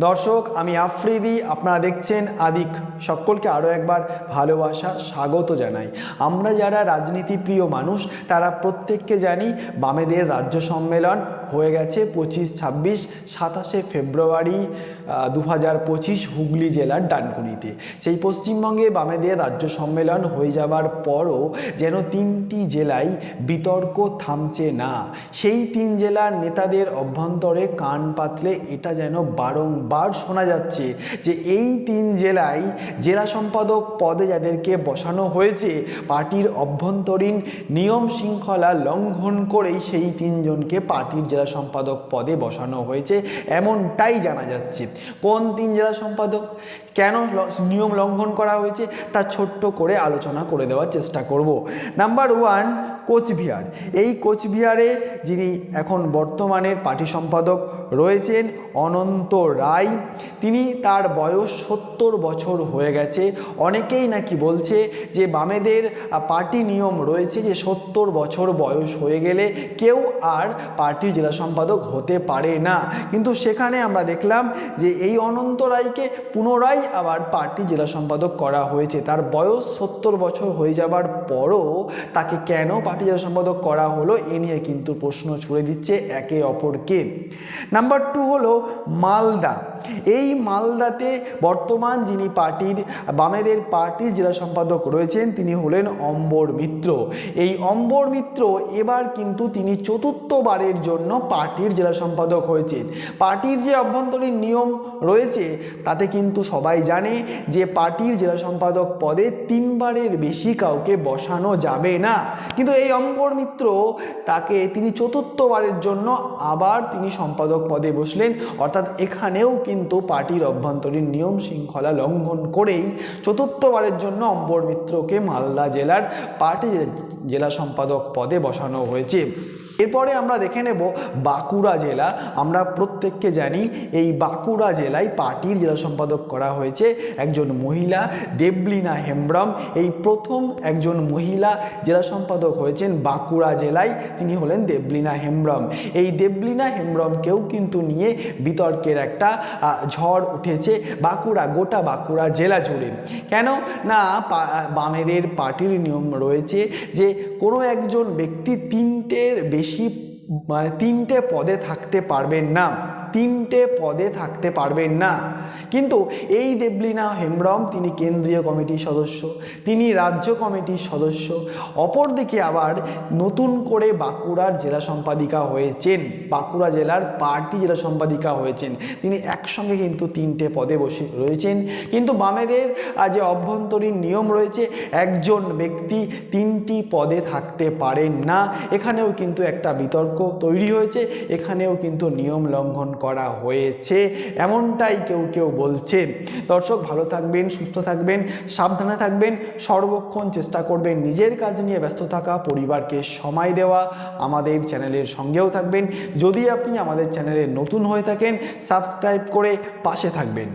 দর্শক, আমি আফ্রিদি, আপনারা দেখছেন আদিক। সকলকে আরও একবার ভালোবাসা, স্বাগত জানাই। আমরা যারা রাজনীতি প্রিয় মানুষ, তারা প্রত্যেককে জানি বামেদের রাজ্য সম্মেলন হয়ে গেছে পঁচিশ ছাব্বিশ সাতাশে ফেব্রুয়ারি দু হাজার পঁচিশ হুগলি জেলার ডানকুনিতে। সেই পশ্চিমবঙ্গে বামেদের রাজ্য সম্মেলন হয়ে যাবার পরও যেন তিনটি জেলায় বিতর্ক থামছে না। সেই তিন জেলার নেতাদের অভ্যন্তরে কান পাতলে এটা যেন বারংবার শোনা যাচ্ছে যে এই তিন জেলায় জেলা সম্পাদক পদে যাদেরকে বসানো হয়েছে, পার্টির অভ্যন্তরীণ নিয়ম শৃঙ্খলা লঙ্ঘন করেই সেই তিনজনকে পার্টির জেলা সম্পাদক পদে বসানো হয়েছে, এমনটাই জানা যাচ্ছে। কোন তিন জেলা সম্পাদক? কেন নিয়ম লঙ্ঘন করা হয়েছে? তা ছোট্ট করে আলোচনা করে দেওয়ার চেষ্টা করব। Number one Cooch Behar. এই কোচবিহারে যিনি এখন বর্তমানের পার্টি সম্পাদক রয়েছেন অনন্ত রায়, তিনি তার বয়স সত্তর বছর হয়ে গেছে। অনেকেই নাকি বলছে যে বামেদের পার্টি নিয়ম রয়েছে যে সত্তর বছর বয়স হয়ে গেলে কেউ আর পার্টির জেলা সম্পাদক হতে পারে না। কিন্তু সেখানে আমরা দেখলাম যে এই অনন্ত রায়কে পুনরায় আবার পার্টি জেলা সম্পাদক করা হয়েছে। তার বয়স সত্তর বছর হয়ে যাবার পরও তাকে কেন পার্টি জেলা সম্পাদক করা হলো, এ নিয়ে কিন্তু প্রশ্ন ছুড়ে দিচ্ছে একে অপরকে। নাম্বার টু হলো মালদা। এই মালদাতে বর্তমান যিনি পার্টির, বামেদের পার্টির জেলা সম্পাদক রয়েছেন, তিনি হলেন অম্বর মিত্র। এই অম্বর মিত্র এবার কিন্তু তিনি চতুর্থবারের জন্য পার্টির জেলা সম্পাদক হয়েছেন। পার্টির যে অভ্যন্তরীণ নিয়ম রয়েছে, তাতে কিন্তু সবাই জানে যে পার্টির জেলা সম্পাদক পদে তিনবারের বেশি কাউকে বসানো যাবে না। কিন্তু এই অম্বর মিত্র তাকে তিনি চতুর্থবারের জন্য আবার তিনি সম্পাদক পদে বসলেন। অর্থাৎ এখানেও কিন্তু পার্টির অভ্যন্তরীণ নিয়ম শৃঙ্খলা লঙ্ঘন করেই চতুর্থবারের জন্য অম্বর মিত্রকে মালদা জেলার পার্টি জেলা সম্পাদক পদে বসানো হয়েছে। এরপরে আমরা দেখে নেব বাঁকুড়া জেলা। আমরা প্রত্যেককে জানি এই বাঁকুড়া জেলায় পার্টির জেলা সম্পাদক করা হয়েছে একজন মহিলা, দেবলিনা হেমব্রম। এই প্রথম একজন মহিলা জেলা সম্পাদক হয়েছেন বাঁকুড়া জেলায়, তিনি হলেন দেবলিনা হেমব্রম। এই দেবলিনা হেমব্রমকেও কিন্তু নিয়ে বিতর্কের একটা ঝড় উঠেছে বাঁকুড়া, গোটা বাঁকুড়া জেলা জুড়ে। কেন? না বামেদের পার্টির নিয়ম রয়েছে যে কোনো একজন ব্যক্তি তিনটের বেশি মানে তিনটে পদে থাকতে পারবেন না। তিনটে পদে থাকতে পারবেন না। কিন্তু এই দেবলিনা হেমব্রম তিনি কেন্দ্রীয় কমিটির সদস্য, তিনি রাজ্য কমিটির সদস্য, অপরদিকে আবার নতুন করে বাঁকুড়ার জেলা সম্পাদিকা হয়েছেন, বাঁকুড়া জেলার পার্টি জেলা সম্পাদিকা হয়েছেন। তিনি একসঙ্গে কিন্তু তিনটে পদে বসে রয়েছেন। কিন্তু বামেদের যে অভ্যন্তরীণ নিয়ম রয়েছে, একজন ব্যক্তি তিনটি পদে থাকতে পারেন না। এখানেও কিন্তু একটা বিতর্ক তৈরি হয়েছে, এখানেও কিন্তু নিয়ম লঙ্ঘন করা হয়েছে, এমনটাই কেউ কেউ বলছে। দর্শক, ভালো থাকবেন, সুস্থ থাকবেন, সাবধানে থাকবেন, সর্বক্ষণ চেষ্টা করবেন নিজের কাজ নিয়ে ব্যস্ত থাকা, পরিবারকে সময় দেওয়া, আমাদের চ্যানেলের সঙ্গেও থাকবেন। যদি আপনি আমাদের চ্যানেলে নতুন হয়ে থাকেন, সাবস্ক্রাইব করে পাশে থাকবেন।